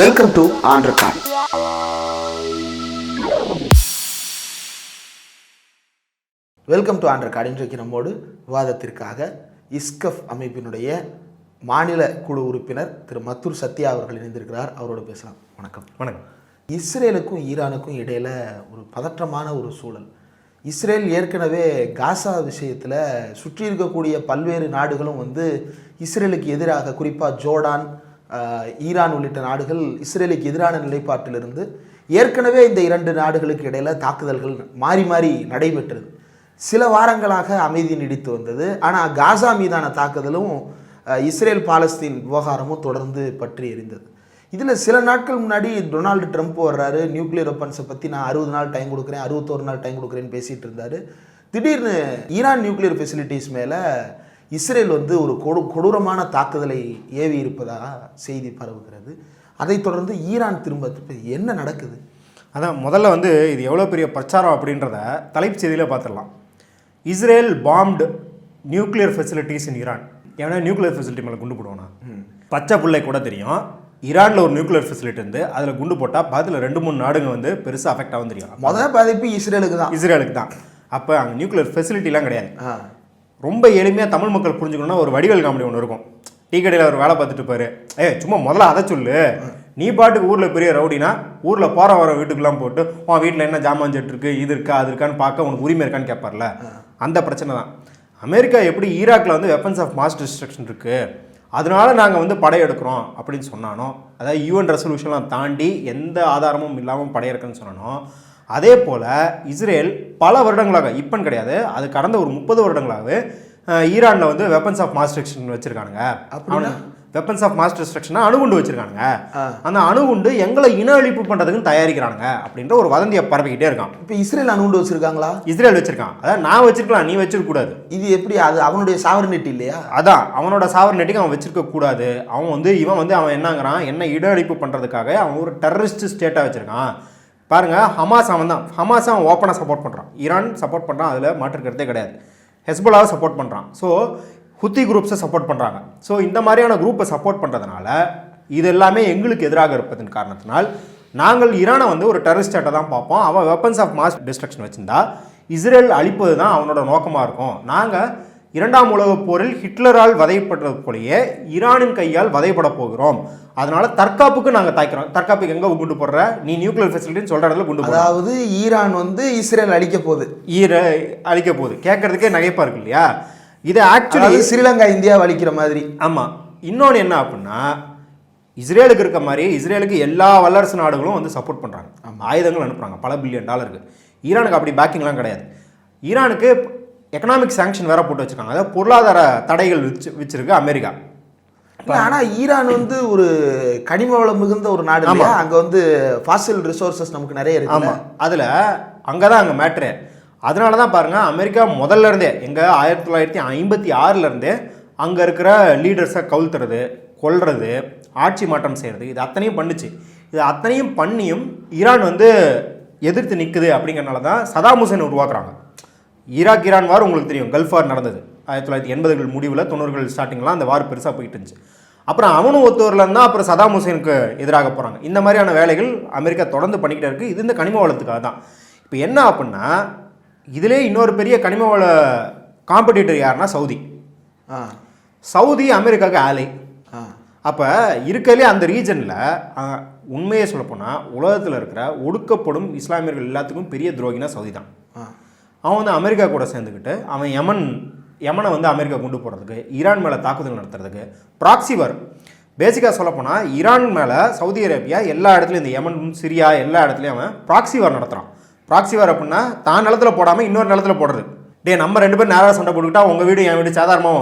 Welcome to ஆண்ட்ரகான் welcome to ஆண்ட்ரகாட் இன்றைக்கு நம்மோடு விவாதத்திற்காக இஸ்கஃப் அமைப்பினுடைய மாநில குழு உறுப்பினர் திரு மத்தூர் சத்யா அவர்கள் இணைந்திருக்கிறார். அவரோடு பேசலாம். வணக்கம். வணக்கம். இஸ்ரேலுக்கும் ஈரானுக்கும் இடையில ஒரு பதற்றமான ஒரு சூழல். இஸ்ரேல் ஏற்கனவே காசா விஷயத்தில் சுற்றி இருக்கக்கூடிய பல்வேறு நாடுகளும் வந்து இஸ்ரேலுக்கு எதிராக குறிப்பாக ஜோர்டான் ஈரான் உள்ளிட்ட நாடுகள் இஸ்ரேலுக்கு எதிரான நிலைப்பாட்டிலிருந்து ஏற்கனவே இந்த இரண்டு நாடுகளுக்கு இடையில் தாக்குதல்கள் மாறி மாறி நடைபெற்றது. சில வாரங்களாக அமைதி நீடித்து வந்தது. ஆனால் காசா மீதான தாக்குதலும் இஸ்ரேல் பாலஸ்தீன் விவகாரமும் தொடர்ந்து பற்றி எரிந்தது. இதில் சில நாட்கள் முன்னாடி டொனால்டு ட்ரம்ப் வர்றாரு. நியூக்ளியர் வெப்பன்ஸை பற்றி நான் அறுபது நாள் டைம் கொடுக்குறேன் அறுபத்தோரு நாள் டைம் கொடுக்குறேன்னு பேசிகிட்டு இருந்தார். திடீர்னு ஈரான் நியூக்ளியர் ஃபெசிலிட்டிஸ் மேலே இஸ்ரேல் வந்து ஒரு கொடு கொடூரமான தாக்குதலை ஏவி இருப்பதாக செய்தி பரவுகிறது. அதைத் தொடர்ந்து ஈரான் திரும்ப என்ன நடக்குது? அதான் முதல்ல வந்து இது எவ்வளோ பெரிய பிரச்சாரம் அப்படின்றத தலைப்புச் செய்தியில் பார்த்துடலாம். Israel bombed nuclear facilities in Iran. ஏன்னா நியூக்ளியர் ஃபெசிலிட்டி மேலே குண்டு போடுவானா? பச்சை பிள்ளை கூட தெரியும். ஈரானில் ஒரு நியூக்ளியர் ஃபெசிலிட்டி இருந்து அதில் குண்டு போட்டால் பக்கத்தில் ரெண்டு மூணு நாடுங்க வந்து பெருசாக அஃபெக்ட் ஆகும் தெரியும். முதல் பாதிப்பு இஸ்ரேலுக்கு தான். இஸ்ரேலுக்கு தான். அப்போ அங்கே நியூக்ளியர் ஃபெசிலிட்டிலாம் கிடையாது. ரொம்ப எளிமையாக தமிழ் மக்கள் புரிஞ்சுக்கணும்னா ஒரு வடிவேல் காமெடி ஒன்று இருக்கும். டீ கடையில் அவர் வேலை பார்த்துட்டு இருப்பாரு. ஏ சும்மா முதல்ல அதை சொல்லு. நீ பாட்டுக்கு ஊரில் பெரிய ரவுடினா ஊரில் போகிற வர வீட்டுக்கெல்லாம் போட்டு உன் வீட்டில் என்ன ஜாமான் செட்டு இருக்கு இது இருக்கா அது இருக்கான்னு பார்க்க உனக்கு உரிமை இருக்கான்னு கேட்பார்ல அந்த பிரச்சனை தான். அமெரிக்கா எப்படி ஈராக்கில் வந்து வெப்பன்ஸ் ஆஃப் மாஸ் டிஸ்ட்ரக்ஷன் இருக்குது அதனால நாங்கள் வந்து படையெடுக்கிறோம் அப்படின்னு சொன்னானோ அதாவது யூஎன் ரெசல்யூஷன்லாம் தாண்டி எந்த ஆதாரமும் இல்லாமல் படையெடுக்கன்னு சொன்னானோ அதே போல் இஸ்ரேல் பல வருடங்களாக இப்பன்னு கிடையாது அது கடந்த ஒரு முப்பது வருடங்களாகவே ஈரானில் வந்து வெப்பன்ஸ் ஆஃப் மாஸ் டிஸ்ட்ரக்ஷன் வச்சுருக்கானுங்க. அப்படின்னா? வெப்பன்ஸ் ஆஃப் மாஸ் டிஸ்ட்ரக்ஷனாக அணுகுண்டு வச்சுருக்கானுங்க. அந்த அணுகுண்டு எங்களை இன அழிப்பு பண்ணுறதுக்குன்னு தயாரிக்கிறானுங்க அப்படின்ற ஒரு வதந்தியை பரப்பிக்கிட்டே இருக்கான். இப்போ இஸ்ரேல் அணுகுண்டு வச்சிருக்காங்களா? இஸ்ரேல் வச்சிருக்கான். அதான் நான் வச்சிருக்கலாம் நீ வச்சிருக்கக்கூடாது. இது எப்படி அது அவனுடைய சாவரனிட்டி இல்லையா? அதான் அவனோட சாவர்நெட்டிக்கு அவன் வச்சிருக்க கூடாது அவன் வந்து இவன் வந்து அவன் என்னங்கிறான் என்ன இடஅழிப்பு பண்ணுறதுக்காக அவன் ஒரு டெரரிஸ்ட் ஸ்டேட்டாக வச்சிருக்கான். பாருங்கள் ஹமாஸ் அவன் தான் ஹமாஸ் அவன் ஓப்பனாக சப்போர்ட் பண்ணுறான் ஈரான் சப்போர்ட் பண்ணுறான் அதில் மாற்றுக்கிறதே கிடையாது. ஹெஸ்போலாவை சப்போர்ட் பண்ணுறான் ஸோ ஹுத்தி குரூப்ஸை சப்போர்ட் பண்ணுறாங்க ஸோ இந்த மாதிரியான குரூப்பை சப்போர்ட் பண்ணுறதுனால இது எல்லாமே எங்களுக்கு எதிராக இருப்பதன் காரணத்தினால் நாங்கள் ஈரானை வந்து ஒரு டெரரிஸ்ட் தான் பார்ப்போம். அவன் வெப்பன்ஸ் ஆஃப் மாஸ் டிஸ்ட்ரக்ஷன் வச்சுருந்தா இஸ்ரேல் அழிப்பது தான் அவனோட நோக்கமாக இருக்கும். நாங்கள் இரண்டாம் உலகப் போரில் ஹிட்லரால் வதைப்பட்டது போலயே ஈரானின் கையால் வதைப்பட போகிறோம். அதனால தற்காப்புக்கு நாங்கள் தாய்க்கிறோம். தற்காப்புக்கு எங்கே குண்டு போடுற? நீ நியூக்ளியர் ஃபெசிலிட்டின்னு சொல்கிற இடத்துல குண்டு அதாவது ஈரான் வந்து இஸ்ரேல் அழிக்க போகுது. ஈர அழிக்க போகுது. கேட்கறதுக்கே நகைப்பா இருக்கு இல்லையா? இது ஆக்சுவலி ஸ்ரீலங்கா இந்தியாவை அழிக்கிற மாதிரி. ஆமாம் இன்னொன்று என்ன அப்படின்னா இஸ்ரேலுக்கு இருக்க மாதிரி இஸ்ரேலுக்கு எல்லா வல்லரசு நாடுகளும் வந்து சப்போர்ட் பண்ணுறாங்க ஆயுதங்கள் அனுப்புகிறாங்க பல பில்லியன் டாலருக்கு ஈரானுக்கு அப்படி பேக்கிங்லாம் கிடையாது. ஈரானுக்கு எக்கனாமிக் சாங்ஷன் வேற போட்டு வச்சிருக்காங்க. அதாவது பொருளாதார தடைகள் வச்சு வச்சிருக்கு அமெரிக்கா. ஆனா ஈரான் வந்து ஒரு கனிம வளம் மிகுந்த ஒரு நாடு இல்லையா? அங்க வந்து ஃபாசில் ரிசோர்சஸ் நமக்கு நிறைய இருக்கு ஆமாம் அதில் அங்கே தான் அங்கே மேட்ரு அதனால தான் பாருங்கள் அமெரிக்கா முதல்ல இருந்தே எங்கள் ஆயிரத்தி தொள்ளாயிரத்தி ஐம்பத்தி ஆறுலேருந்தே அங்கே இருக்கிற லீடர்ஸை கவுழ்த்துறது கொல்றது ஆட்சி மாற்றம் செய்கிறது இது அத்தனையும் பண்ணுச்சு. இது அத்தனையும் பண்ணியும் ஈரான் வந்து எதிர்த்து நிற்குது அப்படிங்கறனால தான் சதாம் ஹுசேன் உருவாக்குறாங்க. ஈராக் ஈரான் வார் உங்களுக்கு தெரியும். கல்ஃப் வார் நடந்தது. ஆயிரத்தி தொள்ளாயிரத்தி எண்பதுகள் முடிவில் தொண்ணூறுகள் ஸ்டார்டிங்லாம் அந்த வார் பெருசாக போயிட்டு இருந்துச்சு. அப்புறம் அவனும் ஒத்து வரலன்னா அப்புறம் சதாம் ஹுசேனுக்கு எதிராக போகிறாங்க இந்த மாதிரியான வேலைகள் அமெரிக்கா தொடர்ந்து பண்ணிக்கிட்டே இருக்குது இது இந்த கனிம வளத்துக்காக தான் இப்போ என்ன அப்படின்னா இதிலே இன்னொரு பெரிய கனிம வள காம்படிட்டர் யாருன்னா சவுதி. சவுதி அமெரிக்காவுக்கு ஆலை அப்போ இருக்கலே அந்த ரீஜனில் உண்மையை சொல்லப்போனால் உலகத்தில் இருக்கிற ஒடுக்கப்படும் இஸ்லாமியர்கள் எல்லாத்துக்கும் பெரிய துரோகினா சவுதி தான். அவன் வந்து அமெரிக்கா கூட சேர்ந்துக்கிட்டு அவன் யமன் யமனை வந்து அமெரிக்கா கொண்டு போகிறதுக்கு ஈரான் மேலே தாக்குதல் நடத்துறதுக்கு ப்ராக்சிவர் பேசிக்காக சொல்லப்போனால் ஈரான் மேலே சவுதி அரேபியா எல்லா இடத்துலையும் இந்த யமன் சிரியா எல்லா இடத்துலையும் அவன் ப்ராக்சிவார் நடத்துகிறான் ப்ராக்சிவார் அப்படின்னா தான் நிலத்துல போடாமல் இன்னொரு நிலத்துல போடுறது. டே நம்ம ரெண்டு பேரும் நேராக சண்டை போட்டுக்கிட்டா உங்கள் வீடு என் வீடு சாதாரணமாக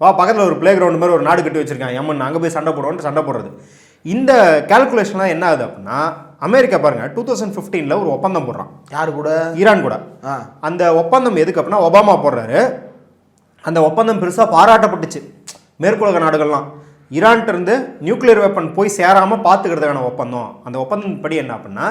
வா பக்கத்தில் ஒரு பிளே கிரவுண்ட் மாதிரி ஒரு நாடு கட்டி வச்சுருக்கான் யமன் அங்கே போய் சண்டை போடுவோன்ட்டு சண்டை போடுறது. இந்த கால்குலேஷன்லாம் என்ன ஆகுது அப்படின்னா அமெரிக்கா பாருங்க டூ தௌசண்ட் ஃபிஃப்டீனில் ஒரு ஒப்பந்தம் போடுறான். யாரு கூட? ஈரான் கூட. அந்த ஒப்பந்தம் எதுக்கு அப்படின்னா ஒபாமா போடுறாரு. அந்த ஒப்பந்தம் பெருசாக பாராட்டப்பட்டுச்சு. மேற்குலக நாடுகள்லாம். ஈரான்ட்ட இருந்து நியூக்ளியர் வெப்பன் போய் சேராமல் பார்த்துக்கிறதுக்கான ஒப்பந்தம். அந்த ஒப்பந்தம் படி என்ன அப்படின்னா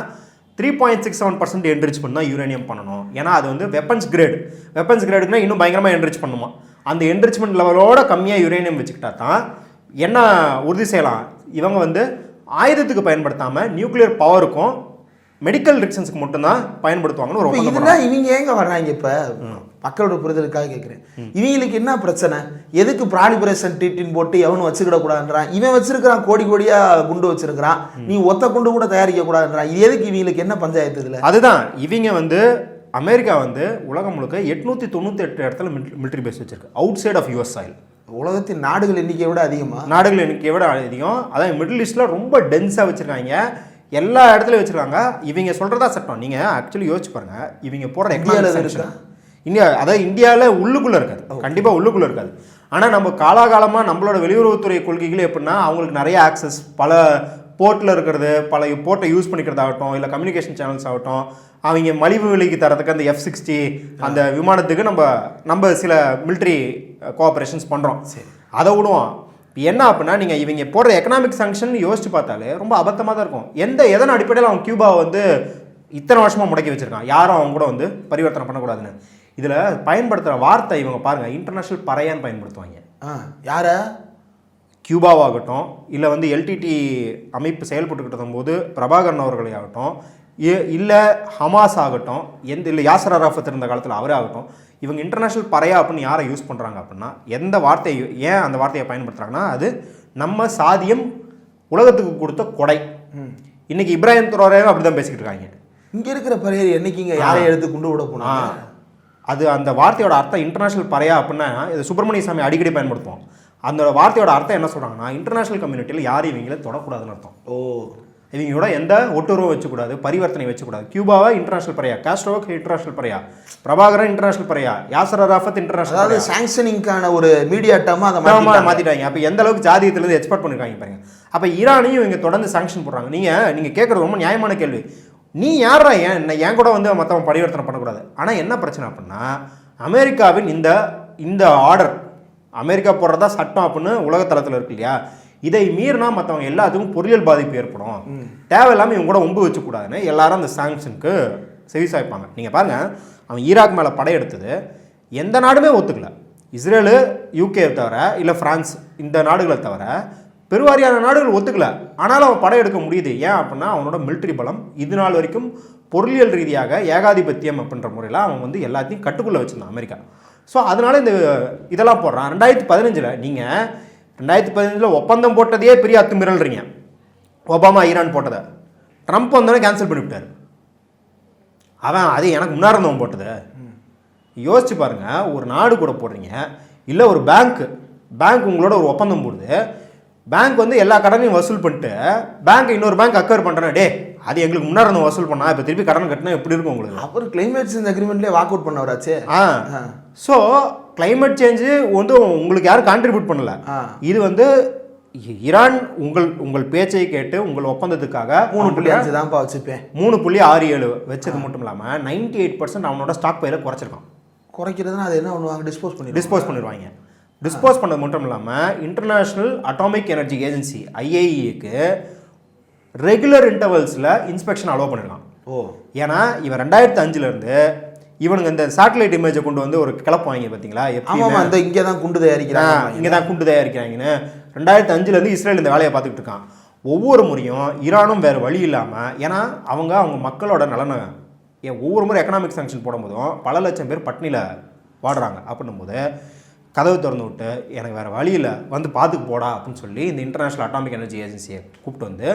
three point six seven percent enrichment தான் யூரேனியம் பண்ணணும். ஏன்னா அது வந்து வெப்பன்ஸ் கிரேட் வெப்பன்ஸ் கிரேடுக்குனா இன்னும் பயங்கரமாக என்ரிச் பண்ணுமா. அந்த என்ரிச்மெண்ட் லெவலோட கம்மியாக யுரேனியம் வச்சுக்கிட்டா தான் என்ன உறுதி செய்யலாம்? இவங்க வந்து ஆயுதத்துக்கு பயன்படுத்தாம நியூக்ளியர் பவருக்கும் மெடிக்கல் ரிக்ஷன்ஸுக்கு மட்டும்தான் பயன்படுத்துவாங்கன்னு ஒரு இதெல்லாம் இவங்க ஏங்க வர்றாங்க இப்போ? மக்களோட புரிதலுக்காக கேட்குறேன் இவங்களுக்கு என்ன பிரச்சனை? எதுக்கு ப்ராலிபரேஷன் ட்ரீட்டின் போட்டு எவனும் வச்சுக்கிட கூடாதுன்றான் இவன் வச்சிருக்கிறான் கோடி கோடியா குண்டு வச்சிருக்கிறான். நீ ஒத்த குண்டு கூட தயாரிக்க கூடாதுன்றான் இது எதுக்கு இவங்களுக்கு என்ன பஞ்சாயத்து இதுல? அதுதான் இவங்க வந்து அமெரிக்கா வந்து உலகம் முழுக்க எட்நூத்தி தொண்ணூத்தி எட்டு இடத்துல மிலிட்டரி பேஸ் வச்சிருக்கு. Outside of US soil உலகத்தின் நாடுகள் எண்ணிக்கையை விட அதிகமா? நாடுகள் எண்ணிக்கையை விட அதிகம். அதான் மிடில் ஈஸ்டில் ரொம்ப டென்ஸாக வச்சுருக்காங்க. எல்லா இடத்துலையும் வச்சுருக்காங்க. இவங்க சொல்கிறதா சட்டம். நீங்கள் ஆக்சுவலி யோசிச்சு பாருங்க. இவங்க இருக்கா? sanction. இந்தியா அதாவது இந்தியாவில் உள்ளுக்குள்ளே இருக்காது. கண்டிப்பாக உள்ளுக்குள்ளே இருக்காது. ஆனால் நம்ம காலாகாலமாக நம்மளோட வெளியுறவுத்துறை கொள்கைகள் எப்படின்னா அவங்களுக்கு நிறைய ஆக்சஸ் பல போர்ட்டில் இருக்கிறது பல போர்ட்டை யூஸ் பண்ணிக்கிறதாகட்டும் இல்லை கம்யூனிகேஷன் சேனல்ஸ் ஆகட்டும் அவங்க மலிவு விலைக்கு தரதுக்கு அந்த எஃப் சிக்ஸ்டி அந்த விமானத்துக்கு நம்ம நம்ம சில மிலிட்ரி கோஆப்ரேஷன்ஸ் பண்ணுறோம் அதை விடுவோம். இப்போ என்ன அப்படின்னா நீங்கள் இவங்க போடுற எக்கனாமிக் சாங்ஷன் யோசிச்சு பார்த்தாலே ரொம்ப அபத்தமாக தான் இருக்கும். எந்த எதன் அடிப்படையில் அவன் கியூபாவை வந்து இத்தனை வருஷமாக முடக்கி வச்சிருக்கான்? யாரும் அவங்க கூட வந்து பரிவர்த்தனை பண்ணக்கூடாதுன்னு. இதில் பயன்படுத்துகிற வார்த்தை இவங்க பாருங்கள் இன்டர்நேஷ்னல் பறையான்னு பயன்படுத்துவாங்க. ஆ யார? கியூபாவாகட்டும் இல்லை வந்து எல்டிடி அமைப்பு செயல்பட்டுக்கிட்டு போது பிரபாகரன் அவர்களே ஆகட்டும் இல்லை ஹமாஸ் ஆகட்டும் எந்த இல்லை யாசர் அராஃபத் இருந்த காலத்தில் அவரே ஆகட்டும் இவங்க இன்டர்நேஷ்னல் பறையா அப்படின்னு யாரை யூஸ் பண்ணுறாங்க அப்படின்னா எந்த வார்த்தையை ஏன் அந்த வார்த்தையை பயன்படுத்துகிறாங்கன்னா அது நம்ம சாதியம் உலகத்துக்கு கொடுத்த கொடை. இன்னைக்கு இப்ராஹிம் துரோரே அப்படி தான் பேசிக்கிட்டு இருக்காங்க. இங்க இருக்கிற பரையர் என்னைக்குங்க யாரை எடுத்து கொண்டு விட. போனாங்க? அது அந்த வார்த்தையோட அர்த்தம் இன்டர்நேஷனல் பறையா அப்படின்னா இது சுப்பிரமணிய சாமி அடிக்கடி பயன்படுத்துவோம் அந்த வார்த்தையோட அர்த்தம் என்ன சொல்றாங்கன்னா இன்டர்நேஷனல் கம்யூனிட்டியில் யாரும் இவங்கள தொடக்கூடாதுன்னு அர்த்தம். ஓ. இவங்களோட எந்த ஒட்டுறவும் வச்சுக்கூடாது பரிவர்த்தனை வச்சுக்கூடாது. கியூபாவை international pariah காஸ்ட்ரோவுக்கு international pariah Prabhakaran international pariah Yasser Arafat international அதாவது சாங்ஷனிங்கான ஒரு மீடியா டேமா அதை. மாத்திட்டாங்க. அப்ப எந்த அளவுக்கு ஜாதியத்திலிருந்து எக்ஸ்போர்ட் பண்ணிருக்காங்க பாருங்க. அப்ப ஈரானையும் இவங்க தொடர்ந்து சாங்ஷன் போடுறாங்க. நீங்க நீங்க கேட்கறது ரொம்ப நியாயமான கேள்வி. நீ யாரா ஏன் என்ன என் கூட வந்து மத்தவன் பரிவர்த்தனை பண்ணக்கூடாது? ஆனா என்ன பிரச்சனை அப்படின்னா அமெரிக்காவின் இந்த இந்த ஆர்டர் அமெரிக்கா போடுறதா சட்டம் அப்படின்னு உலகத்தளத்தில் இருக்கு இல்லையா? இதை மீறினா மற்றவங்க எல்லாத்துக்கும் பொருளியல் பாதிப்பு ஏற்படும். தேவையில்லாமல் இவங்க கூட ஒம்பு வச்சுக்கூடாதுன்னு எல்லாரும் அந்த சாங்ஷனுக்கு செவிசாய்ப்பாங்க நீங்கள் பாருங்க அவன் ஈராக் மேலே படையெடுத்தது எந்த நாடுமே ஒத்துக்கல. இஸ்ரேலு யூகே தவிர இல்லை பிரான்ஸ் இந்த நாடுகளை தவிர பெருவாரியான நாடுகள் ஒத்துக்கல. ஆனாலும் அவன் படையெடுக்க முடியுது. ஏன் அப்படின்னா அவனோட மிலிட்டரி பலம் இது நாள் வரைக்கும் பொருளியல் ரீதியாக ஏகாதிபத்தியம் அப்படின்ற முறையில் அவன் வந்து எல்லாத்தையும் கட்டுக்குள்ளே வச்சிருந்தான் அமெரிக்கா. ஸோ அதனால இந்த இதெல்லாம் போடுறான். ரெண்டாயிரத்தி பதினஞ்சில் நீங்கள் ரெண்டாயிரத்தி பதினஞ்சில் ஒப்பந்தம் போட்டதையே பெரிய அத்துமீறல்றீங்க ஒபாமா ஈரான் போட்டதை. ட்ரம்ப் வந்தோடனே கேன்சல் பண்ணிவிட்டார். அவன் அது எனக்கு முன்னாடி இருந்தவன் போட்டது. யோசிச்சு பாருங்க ஒரு நாடு கூட போடுறீங்க இல்லை ஒரு பேங்க் பேங்க் உங்களோட ஒரு ஒப்பந்தம் போடுது. பேங்க் வந்து எல்லா கடனையும் வசூல் பண்ணிட்டு பேங்க் இன்னொரு பேங்க் அக்கவர் பண்ணுறேன் டே அது எங்களுக்கு முன்னாடி வசூல் பண்ணா இப்போ திருப்பி கடன் கட்டினா எப்படி இருக்கும் உங்களுக்கு? அவர் கிளைமேட் சேஞ்ச் அக்ரிமெண்ட்லேயே வாக் அவுட் பண்ணவராச்சே. ஆ. ஸோ climate சேஞ்சு வந்து உங்களுக்கு யாரும் கான்ட்ரிபியூட் பண்ணல. இது வந்து ஈரான் உங்கள் உங்கள் பேச்சை கேட்டு உங்கள் ஒப்பந்தத்துக்காக மூணு புள்ளி அஞ்சு தான்ப்பா வச்சுப்பேன் மூணு புள்ளி ஆறு ஏழு வச்சது மட்டும் இல்லாமல் நைன்டி எயிட் பர்சன்ட் அவனோட ஸ்டாக் பையில குறைச்சிருக்கான். குறைக்கிறதுனா அது என்ன பண்ணுவாங்க டிஸ்போஸ் பண்ணி டிஸ்போஸ் பண்ணிடுவாங்க. டிஸ்போஸ் பண்ணது மட்டும் இல்லாமல் இன்டர்நேஷ்னல் அட்டாமிக் எனர்ஜி ஏஜென்சி ஐஏஇக்கு ரெகுலர் இன்டர்வல்ஸில் இன்ஸ்பெக்ஷன் அலோவ் பண்ணிருக்கான் ஓ. ஏன்னா இவன் ரெண்டாயிரத்தி அஞ்சுலேருந்து இவனுங்க இந்த சேட்டலைட் இமேஜை கொண்டு வந்து ஒரு கிளப்புவாங்க பார்த்தீங்களா ஆமாம் அந்த இங்கே தான் குண்டு தயாரிக்கிறாங்க. இங்கே தான் குண்டு தயாரிக்கிறாங்கன்னு. ரெண்டாயிரத்தி அஞ்சுலேருந்து இஸ்ரேல் இந்த வேலையை பார்த்துக்கிட்டு இருக்கான். ஒவ்வொரு முறையும் ஈரானும் வேறு வழி இல்லாமல் ஏன்னா அவங்க அவங்க மக்களோட நலனை ஏன் ஒவ்வொரு முறை எக்கனாமிக் சாங்ஷன் போடும்போதும் பல லட்சம் பேர் பட்னியில் வாடுறாங்க. அப்படின்னும் போது கதவு திறந்து விட்டு எனக்கு வேறு வழி இல்லை வந்து பார்த்துக்கு போடா அப்படின்னு சொல்லி இந்த இன்டர்நேஷனல் அட்டாமிக் எனர்ஜி ஏஜென்சியை கூப்பிட்டு வந்து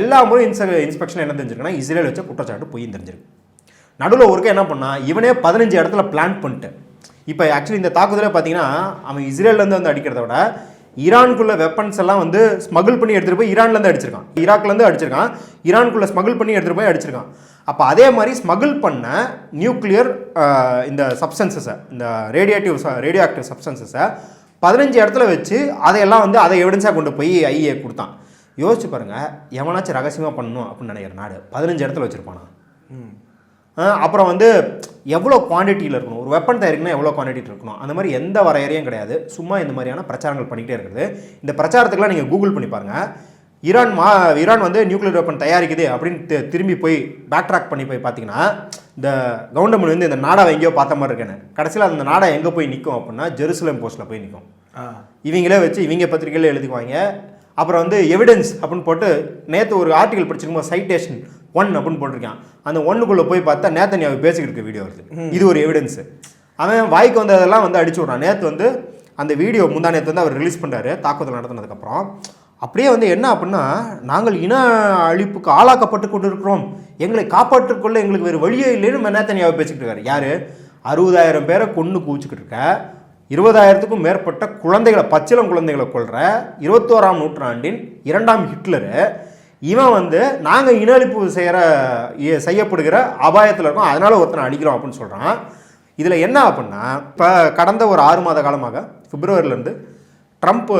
எல்லா முறையும் இன்ஸ்பெ இன்ஸ்பெக்ஷன் என்ன தெரிஞ்சிருக்குன்னா இஸ்ரேல் வச்ச குற்றச்சாட்டு பொய் தெரிஞ்சிருக்கு. நடுவில் ஒருக்க என்ன பண்ணால் இவனே பதினஞ்சு இடத்துல பிளான் பண்ணிட்டு. இப்போ ஆக்சுவலி இந்த தாக்குதலே பார்த்தீங்கன்னா அவன் இஸ்ரேல்லேருந்து வந்து அடிக்கிறத விட ஈரானுக்குள்ள வெப்பன்ஸ் எல்லாம் வந்து ஸ்மகிள் பண்ணி எடுத்துகிட்டு போய் ஈரான்லேருந்து அடிச்சிருக்கான். ஈராக்லேருந்து அடிச்சிருக்கான். ஈரானுக்குள்ள ஸ்மகிள் பண்ணி எடுத்துகிட்டு போய் அடிச்சிருக்கான். அப்போ அதே மாதிரி ஸ்மகிள் பண்ண நியூக்ளியர் இந்த சப்ஸ்டன்சஸை இந்த ரேடியேட்டிவ் ரேடியோ ஆக்டிவ் சப்ஸ்டன்சஸை பதினஞ்சு இடத்துல வச்சு அதையெல்லாம் வந்து அதை எவிடன்ஸாக கொண்டு போய் ஐஏ கொடுத்தான். யோசிச்சு பாருங்கள் எவனாச்சும் ரகசியமாக பண்ணணும் அப்படின்னு நினைக்கிற நாடு பதினஞ்சு இடத்துல வச்சுருப்பானா? ம். அப்புறம் வந்து எவ்வளோ குவான்டிட்டியில் இருக்கணும்? ஒரு வெப்பன் தயாரிக்கணும் எவ்வளோ குவான்டிட்டி இருக்கணும்? அந்த மாதிரி எந்த வரையறையும் கிடையாது. சும்மா இந்த மாதிரியான பிரச்சாரங்கள் பண்ணிக்கிட்டே இருக்கிறது. இந்த பிரச்சாரத்துக்குலாம் நீங்கள் கூகுள் பண்ணி பாருங்கள் ஈரான் மா ஈரான் வந்து நியூக்ளியர் வெப்பன் தயாரிக்குது அப்படின்னு திரும்பி போய் பேக் ட்ராக் பண்ணி போய் பார்த்தீங்கன்னா இந்த கவுண்டமணி வந்து இந்த நாடாவை எங்கேயோ பார்த்த மாதிரி இருக்கேன்னு கடைசியில் அந்த நாடா எங்கே போய் நிற்கும் அப்படின்னா ஜெருசலேம் போஸ்ட்டில் போய் நிற்கும் இவங்களே வச்சு இவங்க பத்திரிக்கையில் எழுதிக்குவாங்க. அப்புறம் வந்து எவிடன்ஸ் அப்படின்னு போட்டு நேற்று ஒரு ஆர்டிகல் படிச்சிருக்கும்போது சைட்டேஷன் ஒன் அப்படின்னு போட்டிருக்கான். அந்த ஒன்றுக்குள்ளே போய் பார்த்தா நேத்தனியாவை பேசிக்கிட்டு இருக்க வீடியோ வருது. இது ஒரு எவிடன்ஸு அவன் வாய்க்கு வந்ததெல்லாம் வந்து அடிச்சு விட்றான். நேற்று வந்து அந்த வீடியோ முந்தா நேற்று வந்து அவர் ரிலீஸ் பண்ணுறாரு தாக்குதல் நடத்தினதுக்கப்புறம். அப்படியே வந்து என்ன அப்படின்னா நாங்கள் இன அழிப்புக்கு ஆளாக்கப்பட்டு கொண்டு இருக்கிறோம் எங்களை காப்பாற்றிக்கொள்ள எங்களுக்கு வேறு வழியே இல்லைன்னு நேத்தனியாவை பேசிக்கிட்டு இருக்காரு. யார்? அறுபதாயிரம் பேரை கொண்டு குவிச்சுக்கிட்டு இருக்க. இருபதாயிரத்துக்கும் மேற்பட்ட குழந்தைகளை பச்சிளம் குழந்தைகளை கொள்ற இருபத்தோராம் நூற்றாண்டின் இரண்டாம் ஹிட்லரு. இவன் வந்து நாங்கள் இன அழிப்பு செய்கிற செய்யப்படுகிற அபாயத்தில் இருக்கோம். அதனால் ஒருத்தனை அடிக்கிறோம் அப்படின்னு சொல்கிறான் இதில் என்ன அப்படின்னா இப்போ கடந்த ஒரு ஆறு மாத காலமாக பிப்ரவரியிலேருந்து ட்ரம்ப்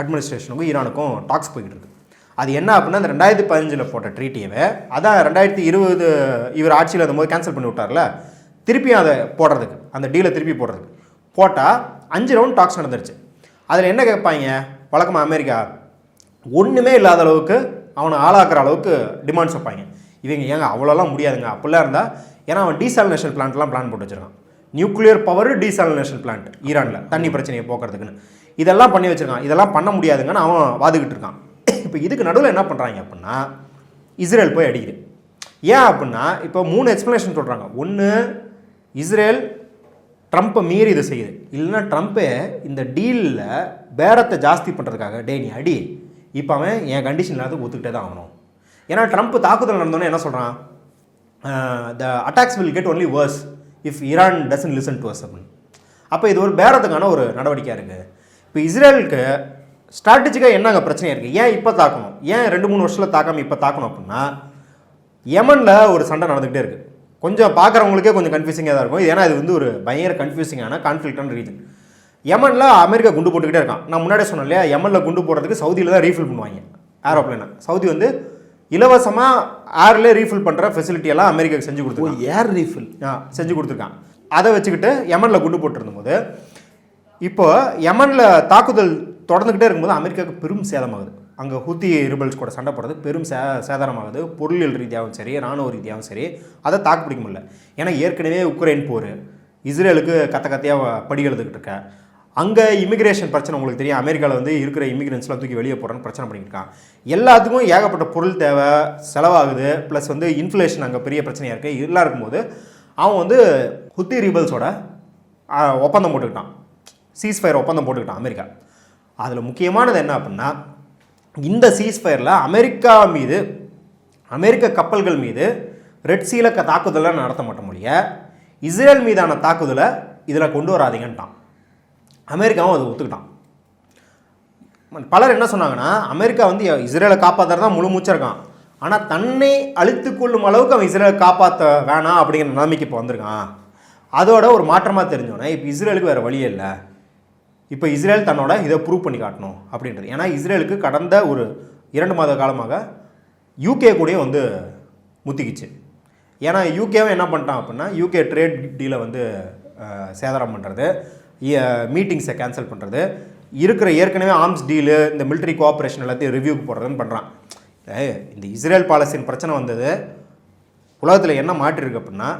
அட்மினிஸ்ட்ரேஷனுக்கும் ஈரானுக்கும் டாக்ஸ் போய்கிட்டு இருக்கு. அது என்ன அப்படின்னா அந்த ரெண்டாயிரத்தி பதினஞ்சில் போட்ட ட்ரீட்டியவே அதான் ரெண்டாயிரத்தி இருபது இவர் ஆட்சியில் இருந்தபோது கேன்சல் பண்ணி விட்டார்ல திருப்பியும் அதை போடுறதுக்கு அந்த டீலை திருப்பி போடுறதுக்கு. போட்டால் அஞ்சு ரவுண்ட் டாக்ஸ் நடந்துருச்சு. அதில் என்ன கேட்பாங்க? வழக்கமாக அமெரிக்கா ஒன்றுமே இல்லாத அளவுக்கு அவனை ஆளாக்குற அளவுக்கு டிமாண்ட்ஸ் வைப்பாங்க. இவங்க ஏங்க அவ்வளோலாம் முடியாதுங்க. அப்படிலாம் இருந்தால் ஏன்னா அவன் டீசாலினேஷன் பிளான்ட்லாம் பிளான் போட்டு வச்சிருக்கான். நியூக்ளியர் பவர் டீசாலினேஷன் பிளான்ட் ஈரானில் தண்ணி பிரச்சனையை போக்குறதுக்குன்னு. இதெல்லாம் பண்ணி வச்சுருக்கான். இதெல்லாம் பண்ண முடியாதுங்கன்னு அவன் வாதுகிட்டு இருக்கான். இப்போ இதுக்கு நடுவில் என்ன பண்ணுறாங்க அப்படின்னா இஸ்ரேல் போய் அடிக்குது. ஏன் அப்படின்னா இப்போ மூணு எக்ஸ்ப்ளனேஷன் சொல்கிறாங்க ஒன்று இஸ்ரேல் ட்ரம்ப்பை மீறி இதை செய்யுது. இல்லைன்னா ட்ரம்ப்பே இந்த டீலில் பேரத்தை ஜாஸ்தி பண்ணுறதுக்காக டே நீ அடி. இப்போ அவன் என் கண்டிஷன் இல்லாத ஒத்துக்கிட்டே தான் ஆகணும். ஏன்னா ட்ரம்ப் தாக்குதல் நடந்தோன்னே என்ன சொல்கிறான் the attacks will get only worse if Iran doesn't listen to us அப்படின்னு. அப்போ இது ஒரு பேரத்துக்கான ஒரு நடவடிக்கையாக இருக்குது இப்போ இஸ்ரேலுக்கு ஸ்ட்ராட்டஜிக்காக என்னங்க பிரச்சனையாக இருக்குது ஏன் இப்போ தாக்கணும்? ஏன் ரெண்டு மூணு வருஷத்தில் தாக்காமல் இப்போ தாக்கணும் அப்படின்னா யமனில் ஒரு சண்டை நடந்துக்கிட்டே இருக்குது கொஞ்சம் பார்க்குறவங்களுக்கே கொஞ்சம் கன்ஃபியூசிங்காக தான் இருக்கும். ஏன்னா இது வந்து ஒரு பயங்கர கன்ஃபியூசிங்கான கான்ஃப்ளிக்டான ரீஜன் யமனில் அமெரிக்கா குண்டு போட்டுக்கிட்டே இருக்கான். நான் முன்னாடியே சொன்னேன் இல்லையா? யமனில் குண்டு போடுறதுக்கு சவுதியில் தான் ரீஃபில் பண்ணுவாங்க ஏரோப்ளேனை சவுதி வந்து இலவசமாக ஏர்லேயே ரீஃபில் பண்ணுற ஃபெசிலிட்டியெல்லாம் அமெரிக்காவுக்கு செஞ்சு ஓ கொடுத்துருக்காங்க ஏர் ரீஃபில் ஆ செஞ்சு கொடுத்துருக்கான். அதை வச்சுக்கிட்டு யமனில் குண்டு போட்டிருந்தபோது இப்போ யமனில் தாக்குதல் தொடர்ந்துக்கிட்டே இருக்கும்போது அமெரிக்காவுக்கு பெரும் சேதமாகுது. அங்கே ஹூத்தி ரிபல்ஸ் கூட சண்டை போடுறது பெரும் சே சேதாரமாகுது. பொருளியல் ரீதியாகவும் சரி ராணுவ ரீதியாகவும் சரி அதை தாக்கு பிடிக்க முடியல. ஏன்னா ஏற்கனவே உக்ரைன் போர் இஸ்ரேலுக்கு கத்த கத்தையாக படி எழுதுகிட்டு இருக்க. அங்கே இமிகிரேஷன் பிரச்சனை உங்களுக்கு தெரியும். அமெரிக்காவில் வந்து இருக்கிற இமிகிரன்ஸ்லாம் தூக்கி வெளியே போகிறோன்னு பிரச்சனை பண்ணியிருக்கான் எல்லாத்துக்கும் ஏகப்பட்ட பொருள் தேவை செலவாகுது. ப்ளஸ் வந்து இன்ஃப்ளேஷன் அங்கே பெரிய பிரச்சனையாக இருக்குது இதெல்லாம் இருக்கும்போது அவன் வந்து ஹுத்தி ரீபல்ஸோட ஒப்பந்தம் போட்டுக்கிட்டான். சீஸ்ஃபயர் ஒப்பந்தம் போட்டுக்கிட்டான் அமெரிக்கா. அதில் முக்கியமானது என்ன அப்படின்னா இந்த சீஸ்ஃபயரில் அமெரிக்கா மீது அமெரிக்க கப்பல்கள் மீது ரெட் சீல தாக்குதலை நடத்த மாட்ட முடிய இஸ்ரேல் மீதான தாக்குதலை இதில் கொண்டு வராதிங்கன்ட்டான். அமெரிக்காவும் அதை ஒத்துக்கிட்டான். பலர் என்ன சொன்னாங்கன்னா அமெரிக்கா வந்து இஸ்ரேலை காப்பாற்றுறது தான் முழு மூச்சிருக்கான் ஆனால் தன்னை அழித்து கொள்ளும் அளவுக்கு அவன் இஸ்ரேலை காப்பாற்ற வேணாம் அப்படிங்கிற நிலைமைக்கு இப்போ வந்திருக்கான். அதோட ஒரு மாற்றமாக தெரிஞ்சோன்னே இப்போ இஸ்ரேலுக்கு வேறு வழியே இல்லை. இப்போ இஸ்ரேல் தன்னோட இதை ப்ரூவ் பண்ணி காட்டணும் அப்படின்றது. ஏன்னா இஸ்ரேலுக்கு கடந்த ஒரு இரண்டு மாத காலமாக யூகே கூடயே வந்து முத்திக்கிச்சு. ஏன்னா யூகேவும் என்ன பண்ணிட்டான் அப்படின்னா யூகே ட்ரேட் டீலை வந்து சேதாரம் பண்ணுறது மீட்டிங்ஸை கேன்சல் பண்ணுறது இருக்கிற ஏற்கனவே ஆர்ம்ஸ் டீலு இந்த மிலிட்டரி கோஆப்ரேஷன் எல்லாத்தையும் ரிவ்யூக்கு போடுறதுன்னு பண்ணுறான் இந்த இஸ்ரேல் பாலஸ்தீன் பிரச்சனை வந்தது. உலகத்தில் என்ன மாற்றிருக்கு அப்படின்னா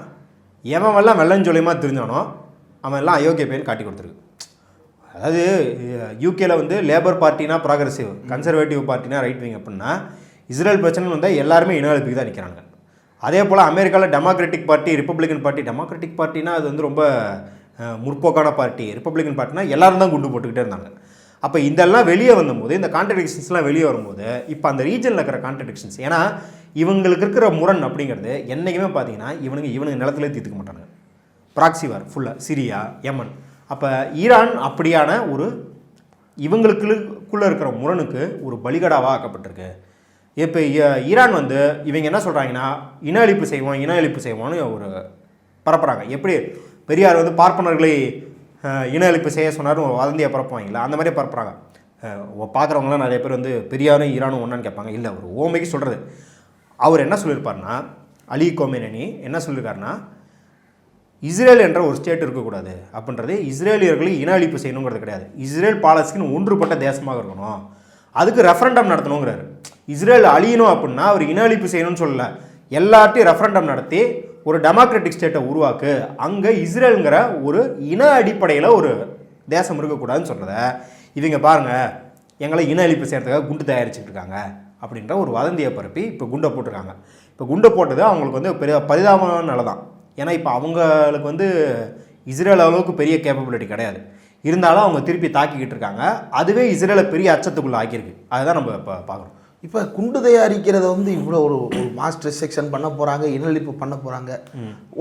எவன் எல்லாம் வெள்ளஞ்சொலியமாக தெரிஞ்சானோ அவன் எல்லாம் அயோக்கிய பேர் காட்டி கொடுத்துருக்கு. அதாவது யூகேல வந்து லேபர் பார்ட்டினா ப்ராக்ரஸிவ் கன்சர்வேட்டிவ் பார்ட்டினா ரைட் விங் அப்படின்னா இஸ்ரேல் பிரச்சனை வந்தால் எல்லாருமே இனஅழுப்புக்கு தான் நிற்கிறாங்க அதே போல் அமெரிக்காவில் democratic party republican party democratic பார்ட்டினா அது வந்து ரொம்ப முற்போக்கான பார்ட்டி ரிப்பப்ளிகன் பார்ட்டினா எல்லாரும் தான் குண்டு போட்டுக்கிட்டே இருந்தாங்க. அப்போ இதெல்லாம் வெளியே வந்தபோது இந்த கான்ட்ரடிக்ஷன்ஸ்லாம் வெளியே வரும்போது இப்போ அந்த ரீஜனில் இருக்கிற கான்ட்ரடிக்ஷன்ஸ் ஏன்னா இவங்களுக்கு இருக்கிற முரண் அப்படிங்கிறது என்றைக்குமே பார்த்தீங்கன்னா இவனுங்க இவனுங்க நிலத்திலே தீர்த்துக்க மாட்டாங்க ப்ராக்சி வார் ஃபுல்லாக சிரியா யமன் அப்போ ஈரான் அப்படியான ஒரு இவங்களுக்குள்ள இருக்கிற முரணுக்கு ஒரு பலிகடாவாக ஆக்கப்பட்டிருக்கு. இப்போ ஈரான் வந்து இவங்க என்ன சொல்கிறாங்கன்னா இன அழிப்பு செய்வோம் இன அழிப்பு செய்வோம்னு ஒரு பரப்புகிறாங்க எப்படி? பெரியார் வந்து பார்ப்பனர்களை இன அழிப்பு செய்ய சொன்னார் வதந்தியை பரப்புவாங்களா அந்த மாதிரி பரப்புகிறாங்க பார்க்குறவங்களாம் நிறைய பேர் வந்து பெரியாரும் ஈரானும் ஒன்றான்னு கேட்பாங்க. இல்லை அவர் ஓமைக்கு சொல்கிறது அவர் என்ன சொல்லியிருப்பாருன்னா அலி கோமேனி என்ன சொல்லியிருக்காருன்னா இஸ்ரேல் என்ற ஒரு ஸ்டேட் இருக்கக்கூடாது. அப்படின்றது இஸ்ரேலியர்களை இன அழிப்பு செய்யணுங்கிறது கிடையாது. இஸ்ரேல் பாலஸ்தீன் ஒன்றுபட்ட தேசமாக இருக்கணும். அதுக்கு ரெஃபரண்டம் நடத்தணுங்கிறாரு. இஸ்ரேல் அழியணும் அப்படின்னா அவர் இன அழிப்பு செய்யணும்னு சொல்லலை. எல்லாத்தையும் ரெஃபரண்டம் நடத்தி ஒரு டெமோக்ராட்டிக் ஸ்டேட்டை உருவாக்கு. அங்கே இஸ்ரேலுங்கிற ஒரு இன அடிப்படையில் ஒரு தேசம் இருக்கக்கூடாதுன்னு சொல்கிறத இவங்க பாருங்கள் எங்களை இன அழிப்பு செய்கிறதுக்காக குண்டு தயாரிச்சுட்டு இருக்காங்க அப்படின்ற ஒரு வதந்தியை பரப்பி இப்போ குண்டை போட்டிருக்காங்க. இப்போ குண்டை போட்டது அவங்களுக்கு வந்து பெரிய பரிதாபமான நிலை தான் ஏன்னா இப்போ அவங்களுக்கு வந்து இஸ்ரேல் அளவுக்கு பெரிய கேப்பபிலிட்டி கிடையாது. இருந்தாலும் அவங்க திருப்பி தாக்கிக்கிட்டு இருக்காங்க. அதுவே இஸ்ரேலை பெரிய அச்சத்துக்குள்ளே ஆக்கியிருக்கு. அதுதான் நம்ம இப்போ பார்க்குறோம் இப்போ குண்டு தயாரிக்கிறத வந்து இவ்வளோ ஒரு ஒரு மாஸ் பண்ண போகிறாங்க இனஅழிப்பு பண்ண போகிறாங்க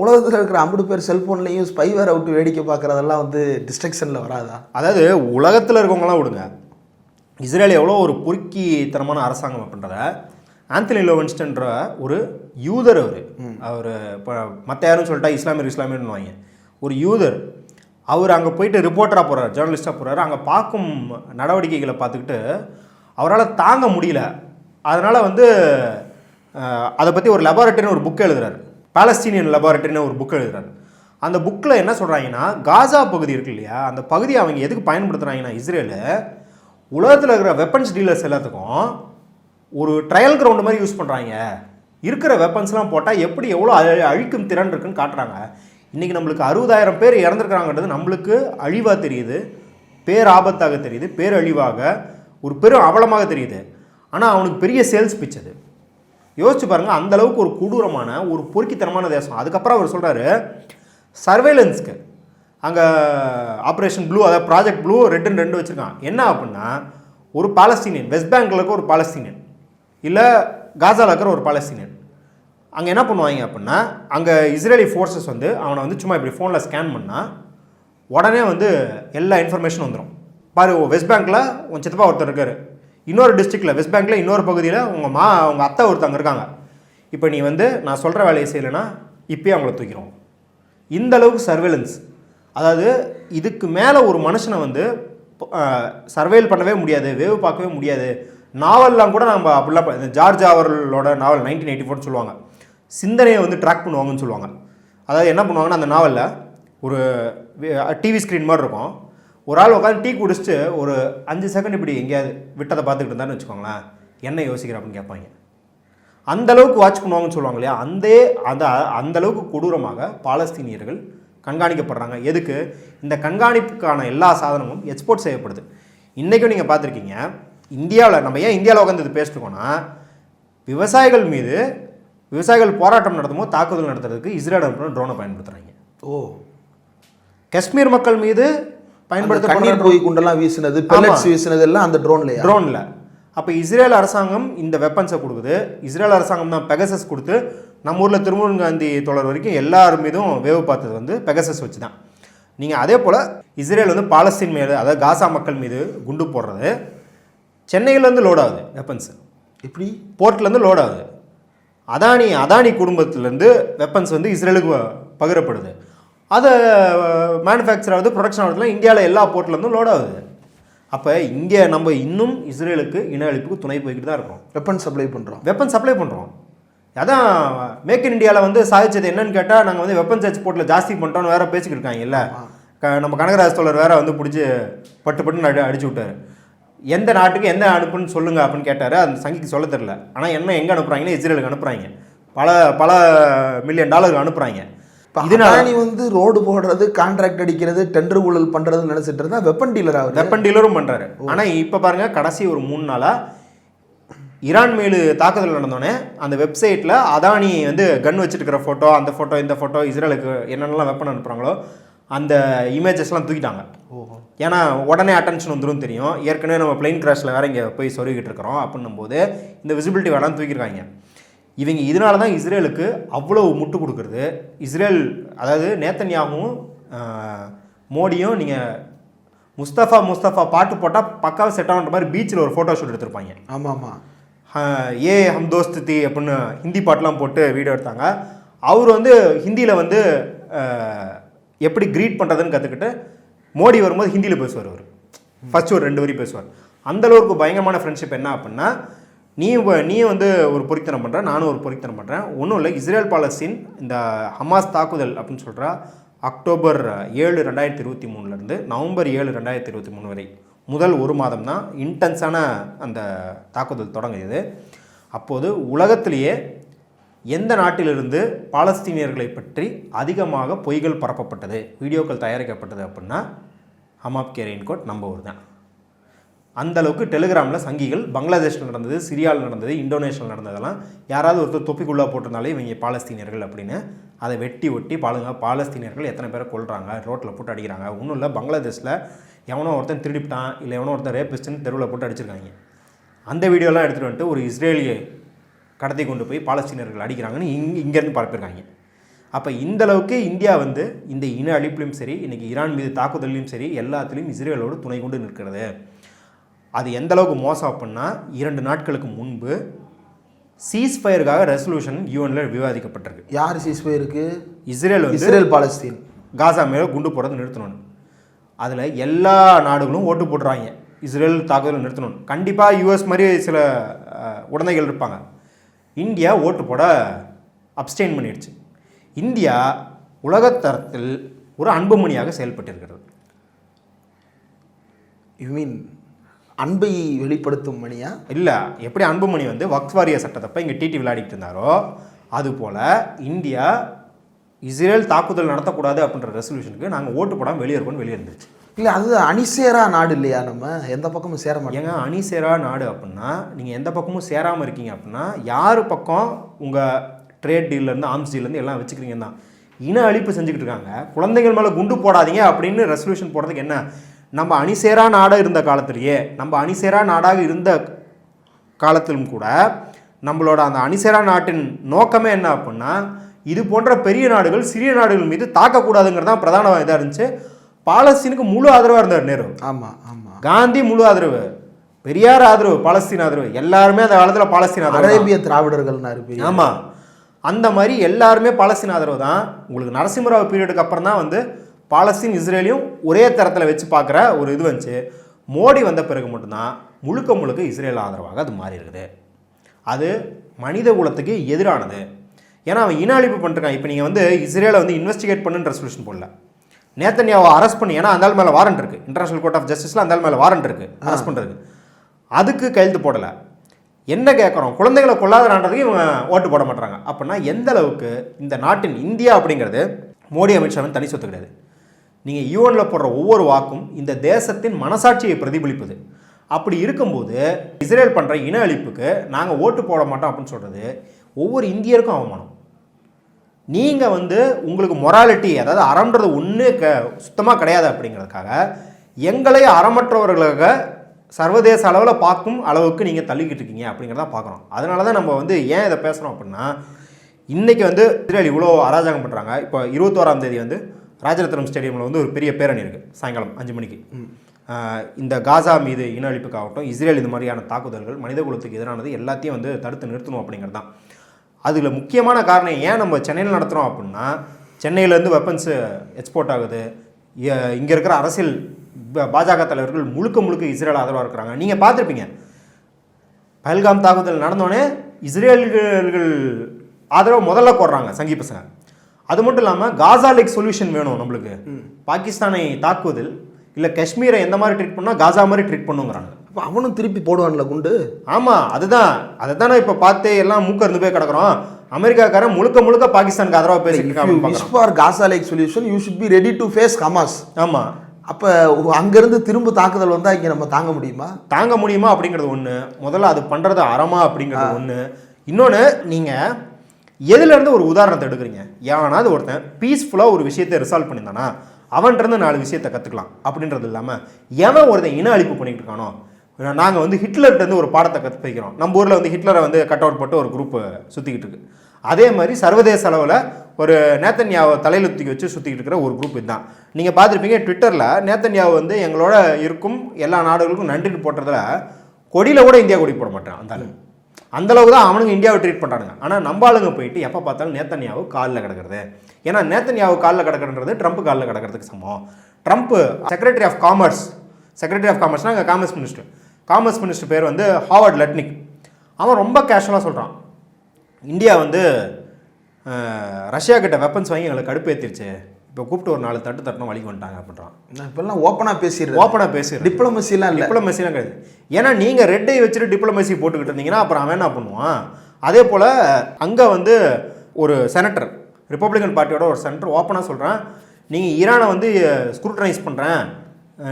உலகத்தில் இருக்கிற ஐம்பது பேர் செல்ஃபோன்லேயும் ஸ்பைவேர் அவுட்டு வேடிக்கை பார்க்குறதெல்லாம் வந்து டிஸ்ட்ரக்ஷனில் வராதா? அதாவது உலகத்தில் இருக்கவங்களாம் விடுங்க. இஸ்ரேல் எவ்வளோ ஒரு பொறுக்கித்தனமான அரசாங்கம் அப்படின்றத ஆந்தனி லோவன்ஸ்டன்ற ஒரு யூதர் அவர். அவர் இப்போ மற்ற யாரும் சொல்லிட்டா இஸ்லாமியர் இஸ்லாமியர்னு வாங்க. ஒரு யூதர். அவர் அங்கே போயிட்டு ரிப்போர்ட்டராக போகிறார் ஜேர்னலிஸ்ட்டாக போகிறாரு அங்கே பார்க்கும் நடவடிக்கைகளை பார்த்துக்கிட்டு அவரால் தாங்க முடியல. அதனால் வந்து அதை பற்றி ஒரு லெபார்ட்டரின்னு ஒரு புக் எழுதுறாரு. பாலஸ்தீனியன் லெபார்ட்டரின்னு ஒரு புக் எழுதுறாரு. அந்த புக்கில் என்ன சொல்கிறாங்கன்னா காசா பகுதி இருக்கு இல்லையா? அந்த பகுதியை அவங்க எதுக்கு பயன்படுத்துகிறாங்கன்னா இஸ்ரேலு உலகத்தில் இருக்கிற வெப்பன்ஸ் டீலர்ஸ் எல்லாத்துக்கும் ஒரு ட்ரையல் கிரவுண்ட் மாதிரி யூஸ் பண்ணுறாங்க இருக்கிற வெப்பன்ஸ்லாம் போட்டால் எப்படி எவ்வளோ அழி- அழிக்கும் திறன் இருக்குன்னு காட்டுறாங்க. இன்றைக்கி நம்மளுக்கு அறுபதாயிரம் பேர் இறந்துருக்கிறாங்கன்றது நம்மளுக்கு அழிவாக தெரியுது. பேராபத்தாக தெரியுது. பேரழிவாக ஒரு பெரும் அவலமாக தெரியுது. ஆனால் அவனுக்கு பெரிய சேல்ஸ் பிச் அது. யோசிச்சு பாருங்கள் அந்த அளவுக்கு ஒரு கொடூரமான ஒரு பொறுக்கித்தனமான தேசம். அதுக்கப்புறம் அவர் சொல்கிறாரு சர்வேலன்ஸ்க்கு அங்கே ஆப்ரேஷன் ப்ளூ அதாவது ப்ராஜெக்ட் ப்ளூ ரெட்டுன்னு ரெண்டு வச்சுருக்கான். என்ன அப்படின்னா ஒரு பாலஸ்தீனியன் வெஸ்ட் பேங்க்ல இருக்க ஒரு பாலஸ்தீனியன் இல்லை காசாவில் இருக்கிற ஒரு பாலஸ்தீனியன் அங்கே என்ன பண்ணுவாங்க அப்படின்னா அங்கே இஸ்ரேலி ஃபோர்ஸஸ் வந்து அவனை வந்து சும்மா இப்படி ஃபோனில் ஸ்கேன் பண்ணால் உடனே வந்து எல்லா இன்ஃபர்மேஷனும் வந்துடும் பாரு வெஸ்ட் பேங்க்கில் உன் சித்தப்பா ஒருத்தர் இருக்கார். இன்னொரு டிஸ்ட்ரிக்டில் வெஸ்ட் பேங்கில் இன்னொரு பகுதியில் உங்கள் மா உங்கள் அத்தை ஒருத்தவங்க இருக்காங்க. இப்போ நீ வந்து நான் சொல்கிற வேலையை செய்யலைன்னா இப்போயே அவங்கள தூக்கிடுவோம். இந்த அளவுக்கு சர்வேலன்ஸ் அதாவது இதுக்கு மேலே ஒரு மனுஷனை வந்து சர்வேல் பண்ணவே முடியாது வேவு பார்க்கவே முடியாது. நாவல்லாம் கூட நம்ம அப்படிலாம் இந்த ஜார்ஜ் அவர்களோட நாவல் நைன்டீன் எயிட்டி ஃபோர்னு சொல்லுவாங்க. சிந்தனையை வந்து ட்ராக் பண்ணுவாங்கன்னு சொல்லுவாங்க. அதாவது என்ன பண்ணுவாங்கன்னா அந்த நாவலில் ஒரு டிவி ஸ்க்ரீன் மாதிரி இருக்கும். ஒரு ஆள் உட்காந்து டீ குடிச்சிட்டு ஒரு அஞ்சு செகண்ட் இப்படி எங்கேயாவது விட்டதை பார்த்துக்கிட்டு இருந்தான்னு வச்சுக்கோங்களேன் என்ன யோசிக்கிற அப்படின்னு கேட்பாங்க. அந்த அளவுக்கு வாட்ச் பண்ணுவாங்கன்னு சொல்லுவாங்க இல்லையா? அந்த அந்த அந்த அளவுக்கு கொடூரமாக பாலஸ்தீனியர்கள் கண்காணிக்கப்படுறாங்க. எதுக்கு? இந்த கண்காணிப்புக்கான எல்லா சாதனமும் எக்ஸ்போர்ட் செய்யப்படுது. இன்றைக்கும் நீங்கள் பார்த்துருக்கீங்க இந்தியாவில் நம்ம ஏன் இந்தியாவில் உட்காந்து இது பேசிட்டுருக்கோன்னா விவசாயிகள் மீது விவசாயிகள் போராட்டம் நடத்தும்போது தாக்குதல் நடத்துறதுக்கு இஸ்ரேல் ட்ரோனை பயன்படுத்துகிறாங்க ஓ. காஷ்மீர் மக்கள் மீது பயன்படுத்த கண்ணீர் போய் குண்டெல்லாம் வீசினது பெல்லட்ஸ் வீசினது எல்லாம் அந்த ட்ரோன்லையா ட்ரோனில் அப்போ இஸ்ரேல் அரசாங்கம் இந்த வெப்பன்ஸை கொடுக்குது. இஸ்ரேல் அரசாங்கம் தான் பெகசஸ் கொடுத்து நம்ம ஊரில் திருமுருகன் காந்தி தோழர் வரைக்கும் எல்லார் மீதும் வேவு பார்த்தது வந்து பெகசஸ் வச்சு தான் நீங்கள் அதே போல் இஸ்ரேல் வந்து பாலஸ்தீன் மேலே அதாவது காசா மக்கள் மீது குண்டு போடுறது. சென்னையிலேருந்து லோட் ஆகுது வெப்பன்ஸ் எப்படி? போர்ட்லேருந்து லோட் ஆகுது. அதானி அதானி குடும்பத்திலேருந்து வெப்பன்ஸ் வந்து இஸ்ரேலுக்கு பகிரப்படுது. அதை மேனுஃபேக்சர் ஆகுது ப்ரொடக்ஷன் ஆகுதுலாம் இந்தியாவில் எல்லா போர்ட்லேருந்தும் லோட் ஆகுது. அப்போ இங்கே நம்ம இன்னும் இஸ்ரேலுக்கு இன அழிப்புக்கு துணை போய்கிட்டு தான் இருக்கோம். வெப்பன் சப்ளை பண்ணுறோம் வெப்பன் சப்ளை பண்ணுறோம் அதான் மேக் இன் இந்தியாவில் வந்து சாதிச்சது என்னன்னு கேட்டால் நாங்கள் வந்து வெப்பன்ஸ் எக்ஸ்போர்ட்டில் ஜாஸ்தி பண்ணிட்டோம்னு வேற பேசிக்கிட்டு இருக்காங்க இல்லை நம்ம கனகராஜ் தோழர் வேற வந்து பிடிச்சி பட்டு பட்டுன்னு அடி அடிச்சு விட்டாரு. எந்த நாட்டுக்கு எந்த அனுப்புன்னு சொல்லுங்க அப்படின்னு கேட்டார். அந்த சங்கிக்கு சொல்ல தெரில ஆனால் என்ன எங்கே அனுப்புகிறாங்கன்னா இஸ்ரேலுக்கு அனுப்புகிறாங்க பல பல மில்லியன் டாலருக்கு அனுப்புகிறாங்க இதனால அதானி வந்து ரோடு போடுறது கான்ட்ராக்ட் அடிக்கிறது டெண்டர் ஊழல் பண்ணுறதுன்னு நினச்சிட்டு இருந்தா வெப்பன் டீலர் ஆகுது. வெப்பன் டீலரும் பண்ணுறாரு ஆனால் இப்போ பாருங்க கடைசி ஒரு மூணு நாளாக ஈரான் மேலு தாக்குதல் நடந்தோடனே அந்த வெப்சைட்டில் அதானி வந்து கன் வச்சிருக்கிற ஃபோட்டோ அந்த ஃபோட்டோ இந்த ஃபோட்டோ இஸ்ரேலுக்கு என்னென்னலாம் வெப்பன் அனுப்புகிறாங்களோ அந்த இமேஜஸ்லாம் தூக்கிட்டாங்க. ஓஹோ. ஏன்னா உடனே அட்டென்ஷன் வந்துடும் தெரியும். ஏற்கனவே நம்ம பிளைன் கிராஷில் வேற இங்கே போய் சொருகிட்டு இருக்கிறோம் அப்படின்னும் போது இந்த விசிபிலிட்டி வேணாம் தூக்கியிருக்காங்க. இவங்க இதனால தான் இஸ்ரேலுக்கு அவ்வளோ முட்டு கொடுக்குறது. இஸ்ரேல் அதாவது நேத்தன்யாவும் மோடியும் நீங்கள் முஸ்தஃபா முஸ்தஃபா பாட்டு போட்டால் பக்காவாக செட் ஆகுன்ற மாதிரி பீச்சில் ஒரு ஃபோட்டோ ஷூட் எடுத்திருப்பாங்க. ஆமாம். ஆமாம் ஏ ஹம் தோஸ்த் தி அப்படின்னு ஹிந்தி பாட்டெலாம் போட்டு வீடியோ எடுத்தாங்க. அவர் வந்து ஹிந்தியில் வந்து எப்படி க்ரீட் பண்ணுறதுன்னு கற்றுக்கிட்டு மோடி வரும்போது ஹிந்தியில் பேசுவார் அவர். ஃபர்ஸ்ட் ஒரு ரெண்டு வரி பேசுவார். அந்த அளவுக்கு பயங்கரமான ஃப்ரெண்ட்ஷிப் என்ன அப்படின்னா நீ வ- நீ வந்து ஒரு பொறித்தனம் பண்ணுற நானும் ஒரு பொறித்தனம் பண்ணுறேன் ஒன்றும் இல்லை இஸ்ரேல் பாலஸ்தீன் இந்த ஹமாஸ் தாக்குதல் அப்படின்னு சொல்கிற அக்டோபர் ஏழு ரெண்டாயிரத்தி இருபத்தி மூணுலேருந்து நவம்பர் ஏழு ரெண்டாயிரத்தி இருபத்தி மூணு வரை. முதல் ஒரு மாதம் தான் இன்டென்ஸான அந்த தாக்குதல் தொடங்கியது. அப்போது உலகத்திலேயே எந்த நாட்டிலிருந்து பாலஸ்தீனியர்களை பற்றி அதிகமாக பொய்கள் பரப்பப்பட்டது வீடியோக்கள் தயாரிக்கப்பட்டது அப்படின்னா ஹமாப் கே ரெயின்கோட் நம்ம ஊர் தான். அந்த அளவுக்கு டெலிகிராமில் சங்கிகள் பங்களாதேஷில் நடந்தது சிரியாவில் நடந்தது இந்தோனேஷியாவில் நடந்ததெல்லாம் யாராவது ஒருத்தர் தொப்பிக்குள்ளே போட்டிருந்தாலே இவங்க பாலஸ்தீனியர்கள் அப்படின்னு அதை வெட்டி ஒட்டி பாலுங்க பாலஸ்தீனியர்கள் எத்தனை பேரை கொள்கிறாங்க ரோட்டில் போட்டு அடிக்கிறாங்க. ஒன்றும் இல்லை பங்களாதேஷில் எவனோ ஒருத்தன் திருடிப்டான் இல்லை எவனோ ஒருத்தன் ரேபிஸ்ட்னு தெருவில் போட்டு அடிச்சிருக்காங்க. அந்த வீடியோலாம் எடுத்துகிட்டு வந்துட்டு ஒரு இஸ்ரேலியை கடத்தி கொண்டு போய் பாலஸ்தீனர்கள் அடிக்கிறாங்கன்னு இங் இங்கேருந்து பரப்பியிருக்காங்க. அப்போ இந்த அளவுக்கு இந்தியா வந்து இந்த இன அழிப்புலையும் சரி இன்றைக்கி ஈரான் மீது தாக்குதலையும் சரி எல்லாத்துலேயும் இஸ்ரேலோடு துணை கொண்டு நிற்கிறது. அது எந்த அளவுக்கு மோசம் அப்படின்னா இரண்டு நாட்களுக்கு முன்பு சீஸ்ஃபயருக்காக ரெசல்யூஷன் யூஎன்ல விவாதிக்கப்பட்டிருக்கு. யார் சீஸ்பே இருக்கு இஸ்ரேல் இஸ்ரேல் பாலஸ்தீன். காசா மேலே குண்டு போடுறது நிறுத்தணும்னு. அதில் எல்லா நாடுகளும் ஓட்டு போடுறாங்க. இஸ்ரேல் தாக்குதல் நிறுத்தணும் கண்டிப்பாக யூஎஸ் மாதிரி சில உடந்தைகள் இருப்பாங்க. இந்தியா ஓட்டு போட அப்ஸ்டெயின் பண்ணிடுச்சு. இந்தியா உலகத்தரத்தில் ஒரு அன்புமணியாக செயல்பட்டிருக்கிறது. யூ மீன் அன்பை வெளிப்படுத்தும் மணியா? இல்லை எப்படி அன்புமணி வந்து வக்ஃப் வாரிய சட்டத்தப்ப இங்கே டிடி விளையாடிட்டு இருந்தாரோ அதுபோல் இந்தியா இஸ்ரேல் தாக்குதல் நடத்தக்கூடாது அப்படின்ற ரெசல்யூஷனுக்கு நாங்கள் ஓட்டு போடாமல் வெளியே இருக்கோம்னு வெளியே இருந்துச்சு இல்லை அது அணிசேரா நாடு இல்லையா நம்ம? எந்த பக்கமும் சேர மாட்டோம். ஏங்க அணி சேரா நாடு அப்படின்னா நீங்கள் எந்த பக்கமும் சேராமல் இருக்கீங்க அப்படின்னா யார் பக்கம் உங்கள் ட்ரேட் டீல்லேருந்து ஆர்ம்ஸ் டீல்லேருந்து எல்லாம் வச்சுக்கிறீங்க தான். இன அழிப்பு செஞ்சுக்கிட்டு இருக்காங்க. குழந்தைகள் மேலே குண்டு போடாதீங்க அப்படின்னு ரெசல்யூஷன் போடுறதுக்கு என்ன நம்ம அணிசேரா நாடாக இருந்த காலத்திலேயே நம்ம அணிசேரா நாடாக இருந்த காலத்திலும் கூட நம்மளோட அந்த அணிசேரா நாட்டின் நோக்கமே என்ன அப்படின்னா இது போன்ற பெரிய நாடுகள் சிறிய நாடுகள் மீது தாக்கக்கூடாதுங்கிறது தான் பிரதான இதாக இருந்துச்சு. பாலஸ்தீனுக்கு முழு ஆதரவாக இருந்தார் நேரு. ஆமாம் ஆமாம் காந்தி முழு ஆதரவு பெரியார் ஆதரவு பாலஸ்தீன் ஆதரவு எல்லாருமே அந்த காலத்தில் பாலஸ்தீன் ஆதரவு. அரேபிய திராவிடர்கள்னாரு பெரிய ஆமா. அந்த மாதிரி எல்லாருமே பாலஸ்தீன் ஆதரவு தான். உங்களுக்கு நரசிம்மராவ் பீரியடுக்கு அப்புறம் தான் வந்து பாலஸ்தீன் இஸ்ரேலையும் ஒரே தரத்தில் வச்சு பார்க்குற ஒரு இது வந்துச்சு. மோடி வந்த பிறகு மட்டும்தான் முழுக்க முழுக்க இஸ்ரேல் ஆதரவாக அது மாறி இருக்குது. அது மனித குலத்துக்கு எதிரானது. ஏன்னா அவன் இன அழிப்பு பண்ணிருக்கான். இப்போ நீங்கள் வந்து இஸ்ரேலை வந்து இன்வெஸ்டிகேட் பண்ணுன்ற ரெசல்யூஷன் போடல. நேத்தன்யாவை அரெஸ்ட் பண்ணி ஏன்னா அந்த மேலே வாரண்ட் இருக்குது இன்டர்நேஷனல் கோர்ட் ஆஃப் ஜஸ்டிஸில் அந்த மேலே வாரண்ட் இருக்குது அரெஸ்ட் பண்ணுறதுக்கு அதுக்கு கையெழுத்து போடலை. என்ன கேட்குறோம் குழந்தைகளை கொள்ளாதனான்றதுக்கு இவங்க ஓட்டு போட மாட்டாங்க அப்படின்னா எந்த அளவுக்கு இந்த நாட்டின் இந்தியா அப்படிங்கிறது மோடி அமித்ஷாவின் தனி சொத்து கிடையாது. நீங்கள் யூஎனில் போடுற ஒவ்வொரு வாக்கும் இந்த தேசத்தின் மனசாட்சியை பிரதிபலிப்பது. அப்படி இருக்கும்போது இஸ்ரேல் பண்ணுற இன அழிப்புக்கு நாங்கள் ஓட்டு போட மாட்டோம் அப்படின்னு சொல்கிறது ஒவ்வொரு இந்தியருக்கும் அவமானம். நீங்கள் வந்து உங்களுக்கு மொராலிட்டி அதாவது அறம்ன்றது ஒன்று க சுத்தமாக கிடையாது அப்படிங்கிறதுக்காக எங்களை அறமற்றவர்களாக சர்வதேச அளவில் பார்க்கும் அளவுக்கு நீங்கள் தள்ளிக்கிட்டு இருக்கீங்க அப்படிங்கிறத பார்க்குறோம் அதனால தான் நம்ம வந்து ஏன் இதை பேசுகிறோம் அப்படின்னா இன்றைக்கி வந்து இஸ்ரேல் இவ்வளோ அராஜகம் பண்ணுறாங்க இப்போ இருபத்தோராம் தேதி வந்து ராஜரத்னம் ஸ்டேடியமில் வந்து ஒரு பெரிய பேரணி இருக்குது சாயங்காலம் அஞ்சு மணிக்கு. இந்த காசா மீது இன அழிப்புக்காகட்டும் இஸ்ரேல் இந்த மாதிரியான தாக்குதல்கள் மனித குலத்துக்கு எதிரானது எல்லாத்தையும் வந்து தடுத்து நிறுத்தணும் அப்படிங்கிறது தான். அதில் முக்கியமான காரணம் ஏன் நம்ம சென்னையில் நடத்துகிறோம் அப்படின்னா சென்னையிலேருந்து வெப்பன்ஸு எக்ஸ்போர்ட் ஆகுது. இங்கே இருக்கிற அரசியல் பாஜக தலைவர்கள் முழுக்க முழுக்க இஸ்ரேல் ஆதரவாக இருக்கிறாங்க. நீங்கள் பார்த்துருப்பீங்க. பல்காம் தாக்குதல் நடந்தோடனே இஸ்ரேல்கள் ஆதரவு முதல்ல போடுறாங்க சங்கி பசங்க. அது மட்டும் இல்லாமல் காசா லேக் சொல்யூஷன் வேணும் நம்மளுக்கு. பாகிஸ்தானை தாக்குவதில் இல்லை காஷ்மீரை எந்த மாதிரி ட்ரீட் பண்ணால் காசா மாதிரி ட்ரீட் பண்ணுங்கிறாங்க. அப்போ அவனும் திருப்பி போடுவான்ல குண்டு? ஆமாம் அதுதான். அதை தானே இப்போ பார்த்து எல்லாம் மூக்க இருந்து போய் கிடக்குறோம். அமெரிக்காக்காரன் முழுக்க முழுக்க பாகிஸ்தானுக்கு ஆதரவாக பேசிட்டு for Gaza like solution you should be ready to face Hamas ஆமாம் அப்போ அங்கேருந்து திரும்ப தாக்குதல் வந்தால் இங்கே நம்ம தாங்க முடியுமா? தாங்க முடியுமா அப்படிங்கிறது ஒன்று முதல்ல அது பண்ணுறது அறமா அப்படிங்கிறது ஒன்று இன்னொன்று நீங்கள் எதுலேருந்து ஒரு உதாரணத்தை எடுக்கிறீங்க? யானாவது ஒருத்தன் பீஸ்ஃபுல்லாக ஒரு விஷயத்தை ரிசால்வ் பண்ணியிருந்தானா அவன்கிட்ட நாலு விஷயத்தை கற்றுக்கலாம் அப்படின்றது இல்லாமல் எவன் ஒருத்தன் இன அழிப்பு பண்ணிட்டு இருக்கானோ நாங்கள் வந்து ஹிட்லர்கிட்டருந்து ஒரு பாடத்தை கற்று நம்ம ஊரில் வந்து ஹிட்லரை வந்து கட் அவுட் போட்டு ஒரு குரூப் சுற்றிக்கிட்டு இருக்கு. அதே மாதிரி சர்வதேச அளவில் ஒரு நேத்தன்யாவை தலையில் தூக்கி வச்சு சுற்றிக்கிட்டு இருக்கிற ஒரு குரூப் இதுதான். நீங்கள் பார்த்துருப்பீங்க ட்விட்டரில் நேத்தன்யாவை வந்து எங்களோட இருக்கும் எல்லா நாடுகளுக்கும் நன்றிட்டு போட்டதில் கொடியில் கூட இந்தியா கொடி போட மாட்டேன் அந்த அளவுக்கு அந்தளவுக்கு தான் அவனுங்க இந்தியாவை ட்ரீட் பண்ணுறாங்க ஆனால் நம்ம ஆளுங்க போயிட்டு எப்போ பார்த்தாலும் நேத்தன்யாவு காலில் கிடக்கிறது. ஏன்னா நேத்தன்யாவு காலில் கிடக்கிறன்றது ட்ரம்ப் காலில் கிடக்கிறதுக்கு சமம். Trump secretary of commerce secretary of காமர்ஸ்னால் அங்கே காமர்ஸ் மினிஸ்டர் காமர்ஸ் மினிஸ்டர் பேர் வந்து ஹாவர்ட் லட்னிக் அவன் ரொம்ப கேஷுவலாக சொல்கிறான் இந்தியா வந்து ரஷ்யா கிட்ட வெப்பன்ஸ் வாங்கி எங்களை கடுப்பேத்திருச்சு. இப்போ கூப்பிட்டு ஒரு நாலு தட்டு தட்டணும் வழிக்கு வந்துட்டாங்க அப்படின்றான். நான் இப்பெல்லாம் ஓப்பனாக பேசிடுறேன். ஓப்பனாக பேசுகிறேன் டிப்ளமசிலாம் இல்லை. டிப்ளமசிலாம் கிடையாது. ஏன்னா நீங்கள் ரெட்டை வச்சுட்டு டிப்ளமசி போட்டுக்கிட்டு இருந்தீங்கன்னா அப்புறம் அவன் என்ன பண்ணுவான்? அதே போல் அங்கே வந்து ஒரு செனட்டர் ரிப்பப்ளிகன் பார்ட்டியோட ஒரு செனட்டர் ஓப்பனாக சொல்கிறேன் நீங்கள் ஈரானை வந்து ஸ்க்ரூட்டனைஸ் பண்ணுறேன்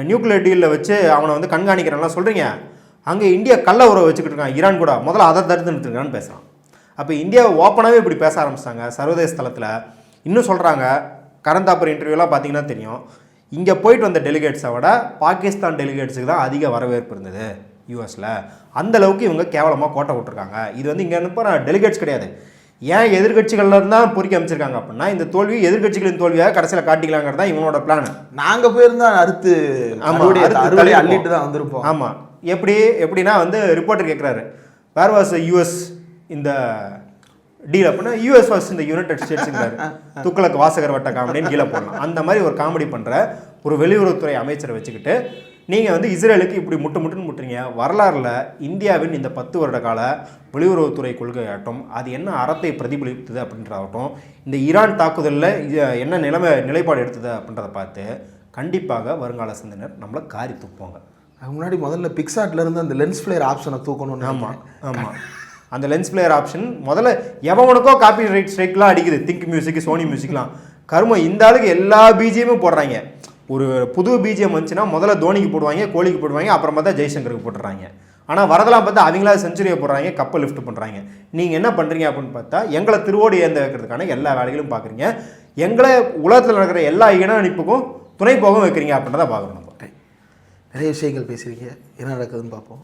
நியூக்ளியர் டீலில் வச்சு அவனை வந்து கண்காணிக்கிறேன்லாம் சொல்கிறீங்க அங்கே இந்தியா கள்ள உறவை வச்சுக்கிட்டு இருக்கான். ஈரான் கூட. முதல்ல அதை தடுத்து நிறுத்துங்கன்னு பேசுகிறான் அப்போ இந்தியா ஓப்பனாகவே இப்படி பேச ஆரம்பிச்சிட்டாங்க. சர்வதேச தளத்தில். இன்னும் சொல்கிறாங்க கரந்தாப்பர் இன்டர்வியூலாம் பார்த்தீங்கன்னா தெரியும். இங்கே போயிட்டு வந்த டெலிகேட்ஸை விட பாகிஸ்தான் டெலிகேட்ஸுக்கு தான் அதிக வரவேற்பு இருந்தது யூஎஸில் அந்த அளவுக்கு இவங்க கேவலமாக கோட்டை விட்டுருக்காங்க. இது வந்து இங்கே அனுப்புகிற டெலிகேட்ஸ் கிடையாது. ஏன் எதிர்கட்சிகள்ல இருந்தால் பொறுக்கி அமைச்சிருக்காங்க அப்படின்னா இந்த தோல்வி எதிர்கட்சிகளின் தோல்வியாக கடைசியில் காட்டிக்கலாங்கிறது தான் இவனோட பிளான் நாங்க போயிருந்தா அறுத்து ஆமா, அறுவடை. அள்ளிட்டு தான் வந்திருப்போம். ஆமாம் எப்படி எப்படின்னா வந்து ரிப்போர்ட்டர் கேட்குறாரு வேர் வாஸ் யூஎஸ் இந்த டீல் அப்படின்னா யூஎஸ் வாஸ் இந்த யுனைடெட் ஸ்டேட்ஸுங்கிறாரு துக்ளக் வாசகர் வட்ட காமெடின்னு கீழே போடலாம். அந்த மாதிரி ஒரு காமெடி பண்ணுற ஒரு வெளியுறவுத்துறை அமைச்சரை வச்சுக்கிட்டு நீங்கள் வந்து இஸ்ரேலுக்கு இப்படி முட்டு முட்டுன்னு முட்டுறீங்க. வரலாறுல இந்தியாவின் இந்த பத்து வருட கால வெளியுறவுத்துறை கொள்கையாகட்டும் அது என்ன அறத்தை பிரதிபலித்தது அப்படின்றதாகட்டும் இந்த ஈரான் தாக்குதலில் என்ன நிலைமை நிலைப்பாடு எடுத்தது அப்படின்றத பார்த்து கண்டிப்பாக வருங்கால சிந்தனர் நம்மளை காரி அதுக்கு முன்னாடி முதல்ல பிக்சாட்ல இருந்து அந்த லென்ஸ் ஃபிளேர் ஆப்ஷனை தூக்கணும்னு ஆமாம் ஆமாம் அந்த லென்ஸ் பிளேயர் ஆப்ஷன் முதல்ல எவனுக்கோ காப்பி ரைட் ஸ்ட்ரைக்லாம் அடிக்குது. திங்க் மியூசிக் சோனி மியூசிக்லாம் கருமம் இந்த ஆளுக்கு எல்லா பிஜிஎமும் போடுறாங்க. ஒரு புது பிஜிஎம் வந்துச்சுன்னா முதல்ல தோனிக்கு போடுவாங்க கோலிக்கு போடுவாங்க அப்புறமா தான் ஜெய்சங்கருக்கு போட்டுறாங்க. ஆனால் வரதெல்லாம் பார்த்தா அவங்களா செஞ்சுரியை போடுறாங்க கப்பை லிஃப்ட் பண்ணுறாங்க நீங்கள் என்ன பண்ணுறீங்க அப்படின்னு பார்த்தா எங்களை திருவோடு ஏந்த வைக்கிறதுக்கான எல்லா வேலைகளும் பார்க்குறீங்க. எங்களை உலகத்தில் நடக்கிற எல்லா இன அணிப்புக்கும் துணை போகவும் வைக்கிறீங்க அப்படின்றத பார்க்கணும் நிறைய விஷயங்கள் பேசுகிறீங்க என்ன நடக்குதுன்னு பார்ப்போம்.